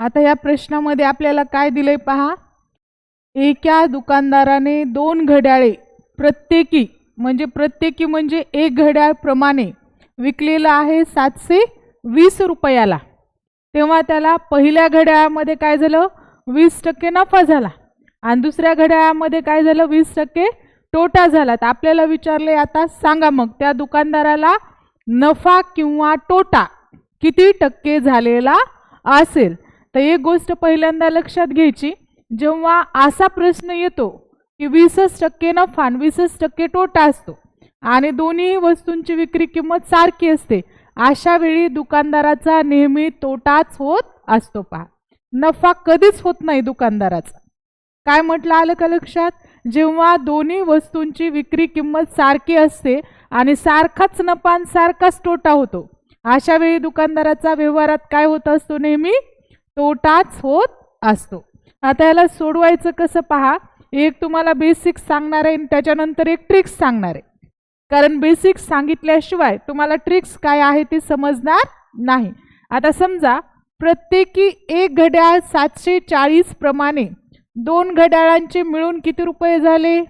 आता या प्रश्नामध्ये आपल्याला काय दिलंय पहा? एका दुकानदाराने दोन घड्याळे प्रत्येकी म्हणजे प्रत्येकी म्हणजे एक घड्याळ प्रमाणे विकलेलं आहे सातशे वीस रुपयाला. तेव्हा त्याला पहिल्या घड्याळामध्ये काय झालं? वीस टक्के नफा झाला. आणि दुसऱ्या घड्याळामध्ये काय झालं? वीस टक्के तोटा झाला. तर आपल्याला विचारले आता सांगा मग त्या दुकानदाराला नफा किंवा तोटा किती टक्के झालेला असेल? तर एक गोष्ट पहिल्यांदा लक्षात घ्यायची जेव्हा असा प्रश्न येतो की वीसच टक्के नफा आणि वीसच टक्के तोटा असतो आणि दोन्ही वस्तूंची विक्री किंमत सारखी असते अशा वेळी दुकानदाराचा नेहमी तोटाच होत असतो पहा. नफा कधीच होत नाही दुकानदाराचा. काय म्हटलं आलं का लक्षात? जेव्हा दोन्ही वस्तूंची विक्री किंमत सारखी असते आणि सारखाच नफा सारखाच तोटा होतो अशा वेळी दुकानदाराचा व्यवहारात काय होत असतो नेहमी? तोटाच होत असतो. आता याला सोडवायचं कसं पहा? एक तुम्हाला बेसिक्स सांगणार आहे आणि त्याच्यानंतर एक ट्रिक्स सांगणार आहे. कारण बेसिक्स सांगितल्याशिवाय तुम्हाला ट्रिक्स काय आहे ते समजणार नाही. आता समजा प्रत्येकी एक घड्याळ सातशे चाळीस प्रमाणे दोन घड्याळांचे मिळून किती रुपये झाले?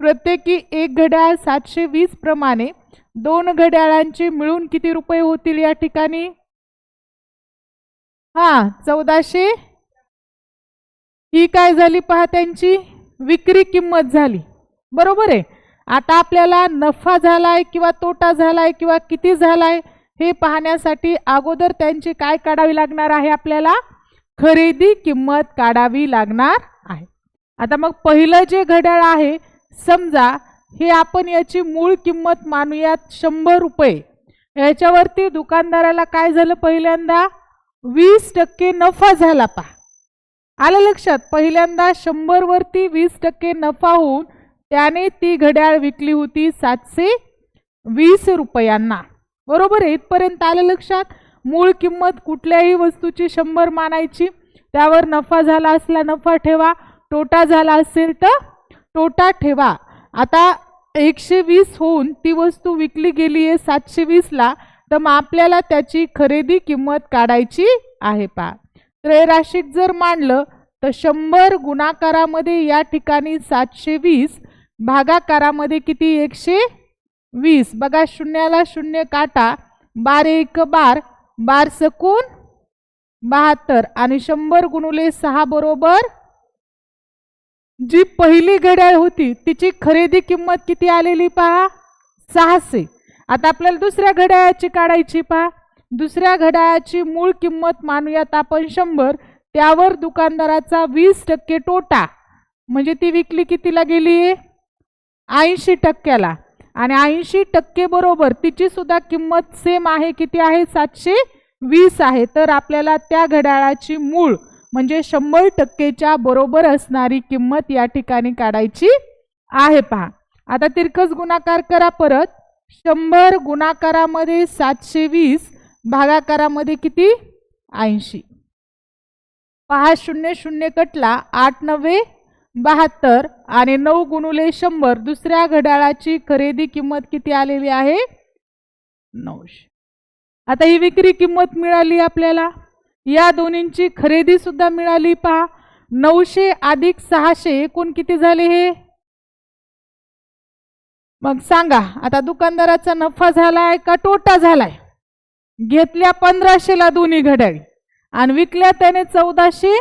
प्रत्येकी एक घड्याळ सातशे वीस प्रमाणे दोन घड्याळांचे मिळून किती रुपये होतील या ठिकाणी? हा चौदाशे? ही काय झाली पहा त्यांची? विक्री किंमत झाली. बरोबर आहे. आता आपल्याला नफा झालाय किंवा तोटा झालाय किंवा किती झालाय हे पाहण्यासाठी अगोदर त्यांची काय काढावी लागणार आहे आपल्याला? खरेदी किंमत काढावी लागणार आहे. आता मग पहिलं जे घड्याळ आहे समजा हे आपण याची मूळ किंमत मानूयात शंभर रुपये. याच्यावरती दुकानदाराला काय झालं पहिल्यांदा? वीस टक्के नफा झाला पहा. आलं लक्षात? पहिल्यांदा शंभरवरती वीस टक्के नफा होऊन त्याने ती घड्याळ विकली होती सातशे वीस रुपयांना. बरोबर आहे? इथपर्यंत आलं लक्षात? मूळ किंमत कुठल्याही वस्तूची शंभर मानायची. त्यावर नफा झाला असला नफा ठेवा. तोटा झाला असेल तर तोटा ठेवा. आता एकशे वीस होऊन ती वस्तू विकली गेली आहे सातशे वीसला. तर मग आपल्याला त्याची खरेदी किंमत काढायची आहे पा त्रैराशिक जर मांडलं तर शंभर गुणाकारामध्ये या ठिकाणी सातशे वीस भागाकारामध्ये किती? एकशे वीस. बघा शून्याला शून्य काटा बार एक बार बार सकून बहात्तर. आणि शंभर गुणुले सहा बरोबर जी पहिली घड्याळ होती तिची खरेदी किंमत किती आलेली पहा? सहाशे. आता आपल्याला दुसऱ्या घड्याळाची काढायची पहा. दुसऱ्या घड्याळाची मूळ किंमत मानूयात आपण शंभर. त्यावर दुकानदाराचा वीस टक्के तोटा. म्हणजे ती विकली कितीला गेली? आहे ऐंशी टक्क्याला. आणि ऐंशी टक्के बरोबर तिची सुद्धा किंमत सेम आहे किती आहे? सातशे वीस आहे. तर आपल्याला त्या घड्याळाची मूळ म्हणजे शंभर टक्केच्या बरोबर असणारी किंमत या ठिकाणी काढायची आहे पहा. आता तिरकस गुणाकार करा परत. शंभर गुणाकारामध्ये सातशे वीस भागाकारामध्ये किती? ऐंशी. पहा शून्य शून्य कटला आठ नव्वे बहात्तर आणि नऊ गुणुले शंभर. दुसऱ्या घड्याळाची खरेदी किंमत किती आलेली आहे? नऊशे. आता ही विक्री किंमत मिळाली आपल्याला? या दोन्हींची खरेदी सुद्धा मिळाली पहा. नऊशे अधिक सहाशे एकूण किती झाले हे? मग सांगा आता दुकानदाराचा नफा झाला आहे का तोटा झालाय? घेतल्या पंधराशेला दोन्ही घड्याळी आणि विकल्या त्याने चौदाशे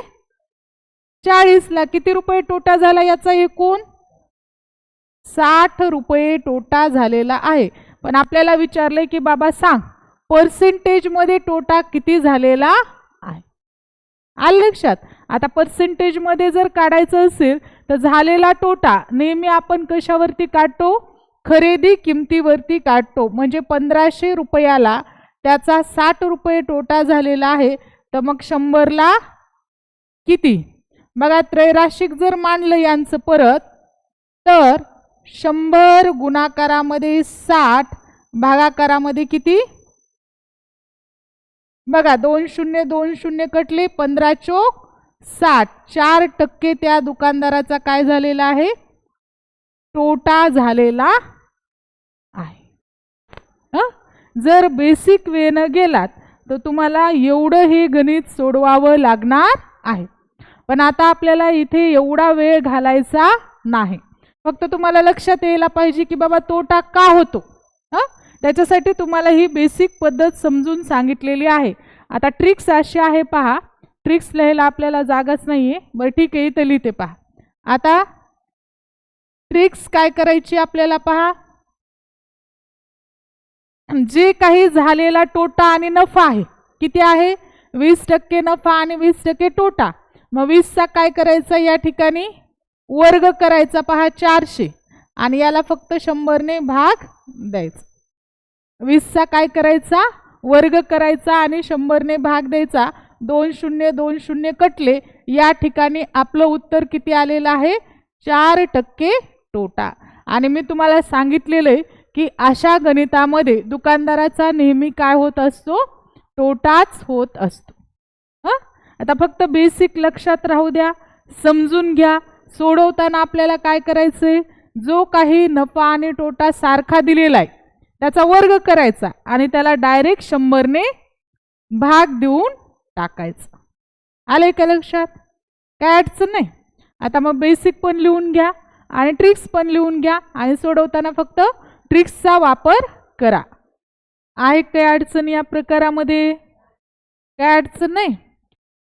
चाळीसला किती रुपये तोटा झाला याचा एकूण? साठ रुपये तोटा झालेला आहे. पण आपल्याला विचारलंय की बाबा सांग पर्सेंटेजमध्ये तोटा किती झालेला आहे? आलं लक्षात? आता पर्सेंटेजमध्ये जर काढायचं असेल तर झालेला तोटा नेहमी आपण कशावरती काढतो? खरेदी किमतीवरती काढतो म्हणजे पंधराशे रुपयाला त्याचा साठ रुपये तोटा झालेला आहे. तर मग शंभरला किती? बघा त्रैराशिक जर मांडलं यांचं परत तर शंभर गुणाकारामध्ये साठ भागाकारामध्ये किती? बघा दोन शून्य दोन शून्य कटले पंधरा चोक साठ. चार टक्के त्या दुकानदाराचा काय झालेला आहे? तोटा झालेला आहे. हं? जर बेसिक वेनं गेलात तर तुम्हाला एवढं हे गणित सोडवावं लागणार आहे. पण आता आपल्याला इथे एवढा वेळ घालायचा नाही. फक्त तुम्हाला लक्षात यायला पाहिजे की बाबा तोटा का होतो? हां? त्याच्यासाठी तुम्हाला ही बेसिक पद्धत समजून सांगितलेली आहे. आता ट्रिक्स अशी आहे पहा. ट्रिक्स लिहायला आपल्याला जागाच नाही आहे बरं ठीक आहे इथं लिहिते पहा. आता ट्रिक्स काय करायची आपल्याला पहा? जे काही झालेला तोटा आणि नफा आहे किती आहे? वीस टक्के नफा आणि वीस टक्के तोटा. मग वीसचा काय करायचा या ठिकाणी? वर्ग करायचा पहा चारशे. आणि याला फक्त शंभरने भाग द्यायचा. वीसचा काय करायचा? वर्ग करायचा आणि शंभरने भाग द्यायचा. दोन शून्य दोन शून्य कटले. या ठिकाणी आपलं उत्तर किती आलेलं आहे? चार टक्के तोटा. आणि मी तुम्हाला सांगितलेलं आहे की अशा गणितामध्ये दुकानदाराचा नेहमी काय होत असतो? तोटाच होत असतो. हं? आता फक्त बेसिक लक्षात राहू द्या समजून घ्या. सोडवताना आपल्याला काय करायचं आहे जो काही नफा आणि तोटा सारखा दिलेला आहे त्याचा वर्ग करायचा आणि त्याला डायरेक्ट शंभरने भाग देऊन टाकायचा. आलं आहे का लक्षात? काय अडचण नाही. आता मग बेसिक पण लिहून घ्या. आणि ट्रिक्स पण लिहून घ्या आणि सोडवताना फक्त ट्रिक्सचा वापर करा. आहे काय अडचण या प्रकारामध्ये? काय अडचण नाही.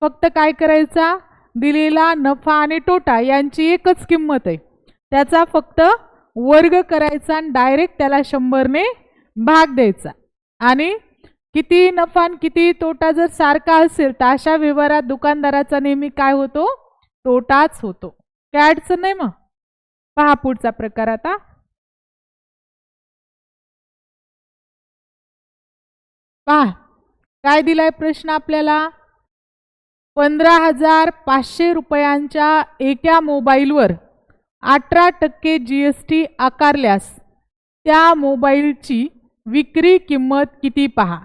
फक्त काय करायचा? दिलेला नफा आणि तोटा यांची एकच किंमत आहे. त्याचा फक्त वर्ग करायचा आणि डायरेक्ट त्याला शंभरने भाग द्यायचा. आणि किती नफा आणि किती तोटा जर सारखा असेल तर अशा व्यवहारात दुकानदाराचा नेहमी काय होतो? तोटाच होतो. काय अडचण नाही मग? पहा पुढचा प्रकार आता. पहा काय दिलाय प्रश्न आपल्याला? पंधरा हजार पाचशे रुपयांच्या एका मोबाईलवर अठरा टक्के जी एस टी आकारल्यास त्या मोबाईलची विक्री किंमत किती पहा?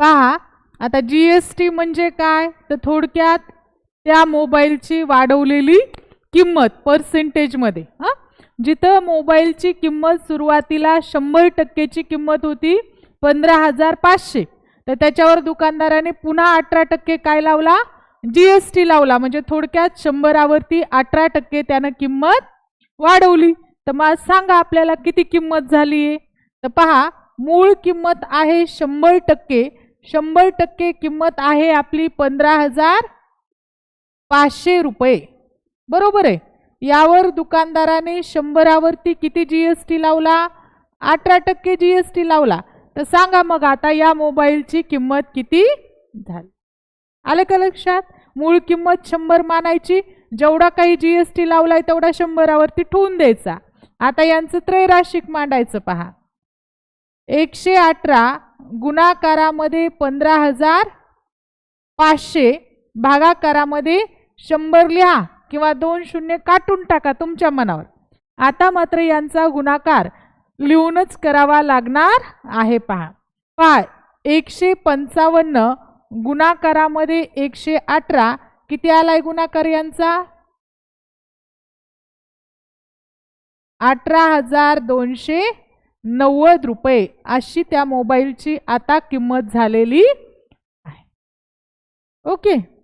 पहा आता जी एस टी म्हणजे काय? तर थोडक्यात त्या मोबाईलची वाढवलेली किंमत पर्सेंटेजमध्ये हां? जिथं मोबाईलची किंमत सुरुवातीला शंभर टक्केची किंमत होती पंधरा हजार पाचशे. तर त्याच्यावर दुकानदाराने पुन्हा अठरा टक्के काय लावला? जी एस टी लावला. म्हणजे थोडक्यात शंभरावरती अठरा टक्के त्यानं किंमत वाढवली. तर मग सांगा आपल्याला किती किंमत झाली आहे? तर पहा मूळ किंमत आहे शंभर टक्के. शंभर टक्के किंमत आहे आपली पंधरा हजार पाचशे रुपये. बरोबर आहे. यावर दुकानदाराने शंभरावरती किती जी एस टी लावला? अठरा टक्के जी एस टी लावला. तर सांगा मग आता या मोबाईलची किंमत किती झाली? आलं का लक्षात? मूळ किंमत शंभर मानायची. जेवढा काही जी एस टी लावलाय तेवढा शंभरावरती ठेवून द्यायचा. आता यांचं त्रैराशिक मांडायचं पहा. एकशे अठरा गुणाकारामध्ये पंधरा हजार पाचशे. भागाकारामध्ये शंभर लिहा. किंवा दोन शून्य काटून टाका तुमच्या मनावर. आता मात्र यांचा गुणाकार लिहूनच करावा लागणार आहे पहा. पहा एकशे पंचावन्न गुणाकारामध्ये एकशे अठरा. किती आलाय गुणाकार यांचा? अठरा हजार दोनशे नव्वद रुपये. अशी त्या मोबाईलची आता किंमत झालेली आहे. ओके.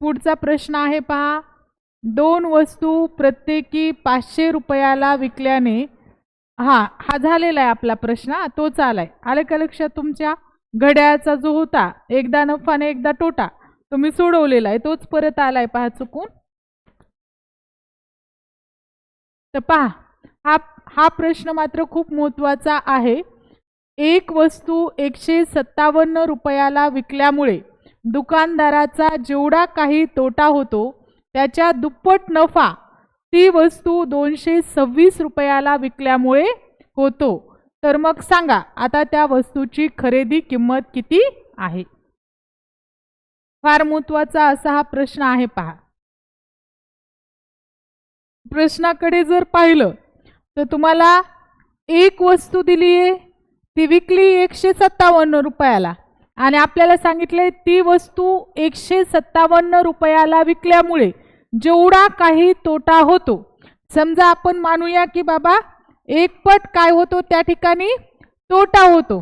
पुढचा प्रश्न आहे पहा. दोन वस्तू प्रत्येकी पाचशे रुपयाला विकल्याने हा हा झालेला आहे आपला प्रश्न तोच तोच आलाय. आलं का लक्षात तुमच्या? घड्याळाचा जो होता एकदा नफा आणि एकदा तोटा तुम्ही सोडवलेला आहे तोच परत आलाय पहा चुकून. तर पहा हा हा प्रश्न मात्र खूप महत्त्वाचा आहे. एक वस्तू एकशे सत्तावन्न रुपयाला विकल्यामुळे दुकानदाराचा जेवढा काही तोटा होतो त्याच्या दुप्पट नफा ती वस्तू दोनशे सव्वीस रुपयाला विकल्यामुळे होतो. तर मग सांगा आता त्या वस्तूची खरेदी किंमत किती आहे? फार महत्त्वाचा असा हा प्रश्न आहे पहा. प्रश्नाकडे जर पाहिलं तर तुम्हाला एक वस्तू दिली आहे ती विकली एकशे सत्तावन्न रुपयाला. आणि आपल्याला सांगितले ती वस्तू एकशे सत्तावन्न रुपयाला विकल्यामुळे जेवढा काही तोटा होतो. समजा आपण मानूया की बाबा एकपट काय होतो त्या ठिकाणी? तोटा होतो.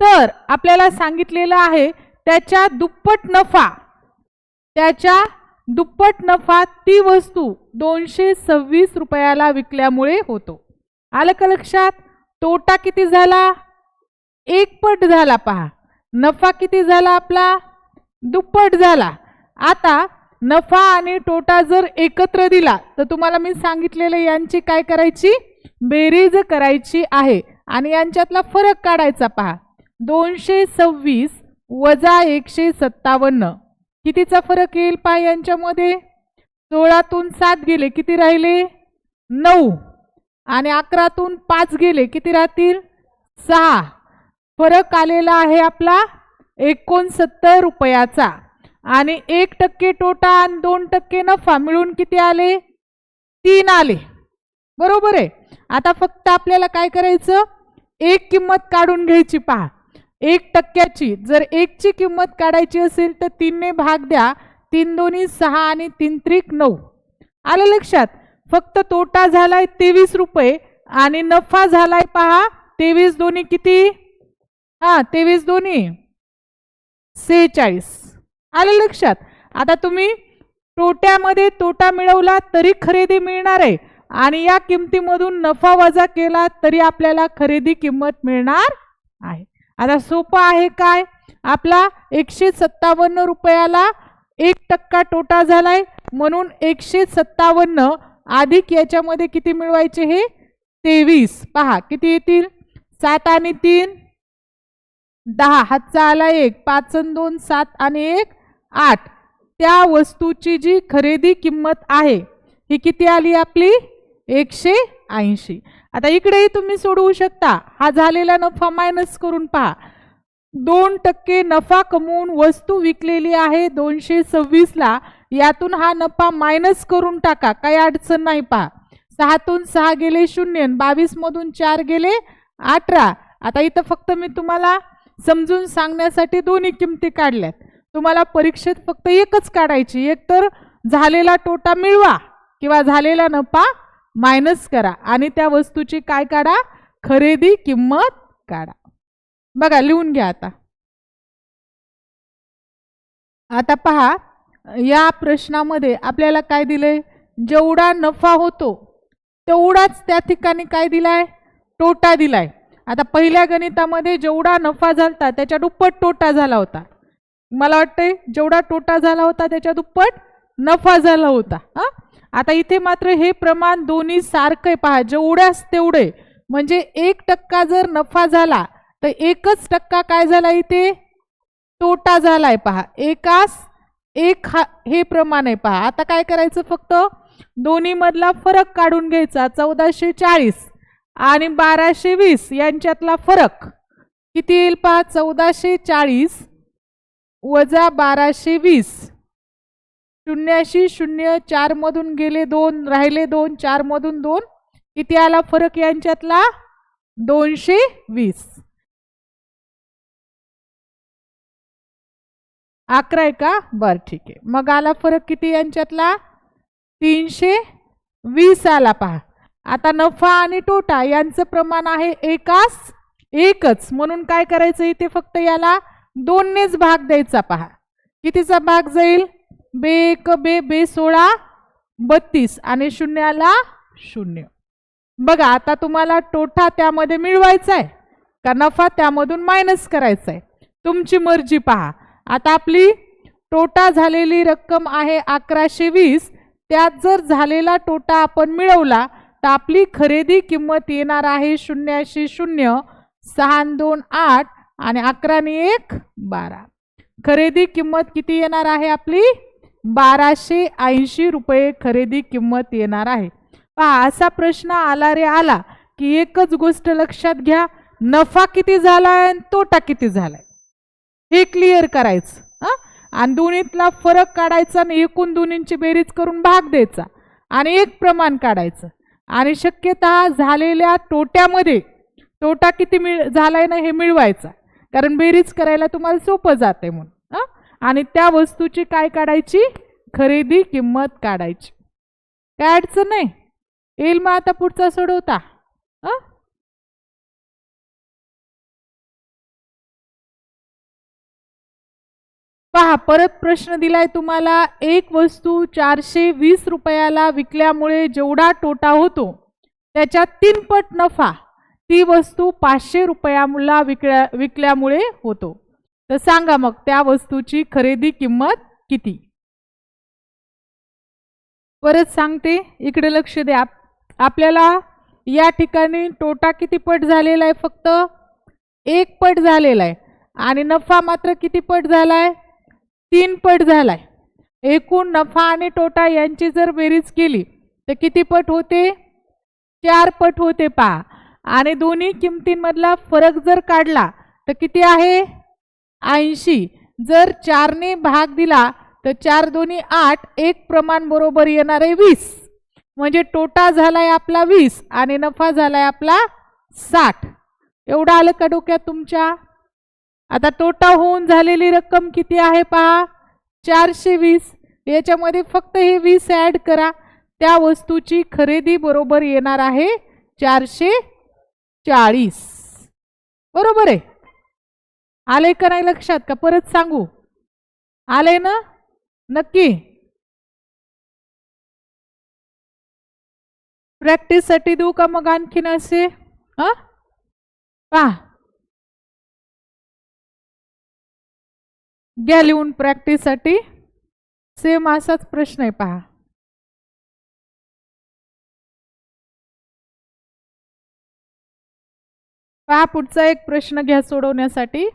तर आपल्याला सांगितलेलं आहे त्याच्या दुप्पट नफा त्याच्या दुप्पट नफा ती वस्तू दोनशे सव्वीस रुपयाला विकल्यामुळे होतो. आलं का लक्षात? तोटा किती झाला? एकपट झाला पहा. नफा किती झाला आपला? दुप्पट झाला. आता नफा आणि तोटा जर एकत्र दिला तर तुम्हाला मी सांगितलेलं यांची काय करायची? बेरीज करायची आहे. आणि यांच्यातला फरक काढायचा पहा. दोनशे सव्वीस वजा एकशे सत्तावन्न कितीचा फरक येईल पहा यांच्यामध्ये? सोळातून सात गेले किती राहिले? नऊ. आणि अकरातून पाच गेले किती राहतील? सहा. फरक आलेला आहे आपला एकोणसत्तर रुपयाचा. आणि एक टक्के तोटा आणि दोन टक्के नफा मिळून किती आले? तीन आले. बरोबर आहे? आता फक्त आपल्याला काय करायचं? एक किंमत काढून घ्यायची पहा. एक टक्क्याची जर एकची किंमत काढायची असेल तर तीनने भाग द्या. तीन दोन्ही सहा आणि तीन त्रिक नऊ. आलं लक्षात? फक्त तोटा झालाय तेवीस रुपये आणि नफा झालाय पहा तेवीस दोन्ही किती? हा तेवीस दोन्ही. सेहेचाळीस. आलं लक्षात? आता तुम्ही तोट्यामध्ये तोटा मिळवला तरी खरेदी मिळणार आहे आणि या किमतीमधून नफा वजा केला तरी आपल्याला खरेदी किंमत मिळणार आहे. आता सोपं आहे काय? आपला एकशे सत्तावन्न रुपयाला एक टक्का तोटा झालाय म्हणून एकशे सत्तावन्न अधिक याच्यामध्ये किती मिळवायचे हे? तेवीस. पहा किती येतील? सात आणि तीन. दहा हातचा आला एक पाच दोन सात आणि एक आठ. त्या वस्तूची जी खरेदी किंमत आहे ही किती आली आपली? एकशे ऐंशी. आता इकडेही तुम्ही सोडवू शकता. हा झालेला नफा मायनस करून पहा. दोन टक्के नफा कमवून वस्तू विकलेली आहे दोनशे सव्वीसला यातून हा नफा मायनस करून टाका. काही अडचण नाही पहा. सहातून सहा गेले शून्य बावीसमधून चार गेले अठरा. आता इथं फक्त मी तुम्हाला समजून सांगण्यासाठी दोन्ही किमती काढल्यात. तुम्हाला परीक्षेत फक्त एकच काढायची एक तर झालेला तोटा मिळवा किंवा झालेला नफा मायनस करा आणि त्या वस्तूची काय काढा? खरेदी किंमत काढा. बघा लिहून घ्या आता. आता पहा या प्रश्नामध्ये आपल्याला काय दिलंय? जेवढा नफा होतो तेवढाच त्या ठिकाणी काय दिलाय? तोटा दिलाय. आता पहिल्या गणितामध्ये जेवढा नफा झालता त्याच्या दुप्पट तोटा झाला होता. मला वाटतंय जेवढा तोटा झाला होता त्याच्या दुप्पट नफा झाला होता. हा? आता इथे मात्र हे प्रमाण दोन्ही सारखं आहे पहा जेवढ्याच तेवढे. म्हणजे एक टक्का जर नफा झाला तर एकच टक्का काय झाला इथे? तोटा झालाय पहा. एकास एक हा हे प्रमाण आहे पहा. आता काय करायचं फक्त? दोन्हीमधला फरक काढून घ्यायचा चौदाशे चाळीस. आणि बाराशे वीस यांच्यातला फरक किती येईल पहा? चौदाशे चाळीस वजा बाराशे वीस. शून्याशी शून्य चारमधून गेले दोन राहिले दोन चारमधून दोन. किती आला फरक यांच्यातला? दोनशे वीस. अकरा आहे का? बर ठीक आहे. मग आला फरक किती यांच्यातला? तीनशे वीस आला पहा. आता नफा आणि तोटा यांचं प्रमाण आहे एकास एकच. म्हणून काय करायचं इथे फक्त याला दोननेच भाग द्यायचा पहा. कितीचा भाग जाईल? बे एक बे बे सोळा बत्तीस. आणि शून्याला शून्य. बघा आता तुम्हाला तोटा त्यामध्ये मिळवायचा आहे का नफा त्यामधून मायनस करायचा आहे? तुमची मर्जी पहा. आता आपली टोटा झालेली रक्कम आहे अकराशे वीस. त्यात जर झालेला तोटा आपण मिळवला तर आपली खरेदी किंमत येणार आहे शून्याशी शून्य सहा दोन आठ आणि अकराने एक बारा. खरेदी किंमत किती येणार आहे आपली? बाराशे ऐंशी रुपये खरेदी किंमत येणार आहे. पहा असा प्रश्न आला रे आला की एकच गोष्ट लक्षात घ्या नफा किती झालाय आणि तोटा किती झालाय. हे क्लिअर करायचं हां? आणि दोन्हीतला फरक काढायचा आणि एकूण दोन्हींची बेरीज करून भाग द्यायचा आणि एक प्रमाण काढायचं. आणि शक्यता झालेल्या तोट्यामध्ये तोटा किती मिळ झालाय ना हे मिळवायचा. कारण बेरीज करायला तुम्हाला सोपं जाते म्हणून आणि त्या वस्तूची काय काढायची? खरेदी किंमत काढायची. काय अडचण नाही. येईल मग आता पुढचा सोडवता. पहा परत प्रश्न दिलाय तुम्हाला एक वस्तू चारशे वीस रुपयाला विकल्यामुळे जेवढा तोटा होतो त्याच्या तीन पट नफा ती वस्तू पाचशे रुपयाला विकल्या विकल्यामुळे होतो. तर सांगा मग त्या वस्तूची खरेदी किंमत किती? परत सांगते इकडे लक्ष द्या. आपल्याला या ठिकाणी तोटा किती पट झालेला आहे फक्त? एक पट झालेला आहे. आणि नफा मात्र किती पट झाला आहे तीन पट झाला आहे एकूण नफा आणि तोटा यांची जर बेरीज केली तर किती पट होते? चार पट होते पहा. आणि दोन्ही किमतींमधला फरक जर काढला तर किती आहे? ऐंशी. जर चारने भाग दिला तर चार दोन्ही आठ एक प्रमाण बरोबर येणार आहे वीस. म्हणजे तोटा झालाय आपला वीस आणि नफा झालाय आपला साठ. एवढं आलं का डोक्यात तुमच्या? आता तोटा होऊन झालेली रक्कम किती आहे पहा? चारशे वीस. याच्यामध्ये फक्त हे वीस ॲड करा. त्या वस्तूची खरेदी बरोबर येणार आहे चारशे चाळीस. बरोबर आहे? आले का नाही लक्षात का? परत सांगू. आले ना? नक्की. प्रॅक्टिससाठी देऊ का मग आणखीन असे? हां? पहा. घ्या लिहून प्रॅक्टिससाठी सेम असाच प्रश्न आहे पहा. पहा पुढचा एक प्रश्न घ्या सोडवण्यासाठी.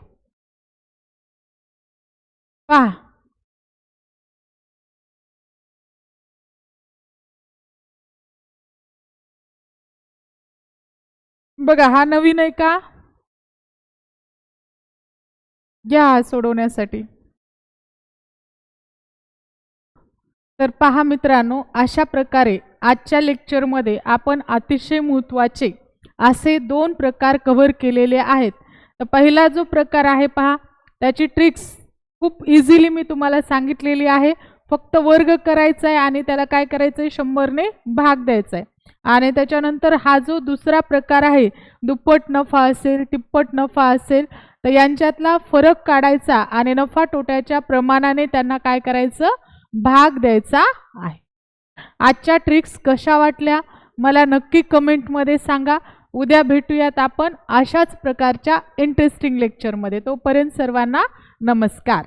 पहा. बघा हा नवीन आहे का? घ्या सोडवण्यासाठी. तर पहा मित्रांनो अशा प्रकारे आजच्या लेक्चरमध्ये आपण अतिशय महत्त्वाचे असे दोन प्रकार कव्हर केलेले आहेत. तर पहिला जो प्रकार आहे पहा त्याची ट्रिक्स खूप इझिली मी तुम्हाला सांगितलेली आहे. फक्त वर्ग करायचा आहे आणि त्याला काय करायचं आहे शंभरने भाग द्यायचा आहे आणि त्याच्यानंतर हा जो दुसरा प्रकार आहे दुप्पट नफा असेल तिप्पट नफा असेल तर यांच्यातला फरक काढायचा आणि नफा तोट्याच्या प्रमाणाने त्यांना काय करायचं? भाग द्यायचा आहे. आजच्या ट्रिक्स कशा वाटल्या? मला नक्की कमेंटमध्ये सांगा. उद्या भेटूयात आपण अशाच प्रकारच्या इंटरेस्टिंग लेक्चरमध्ये तोपर्यंत सर्वांना नमस्कार.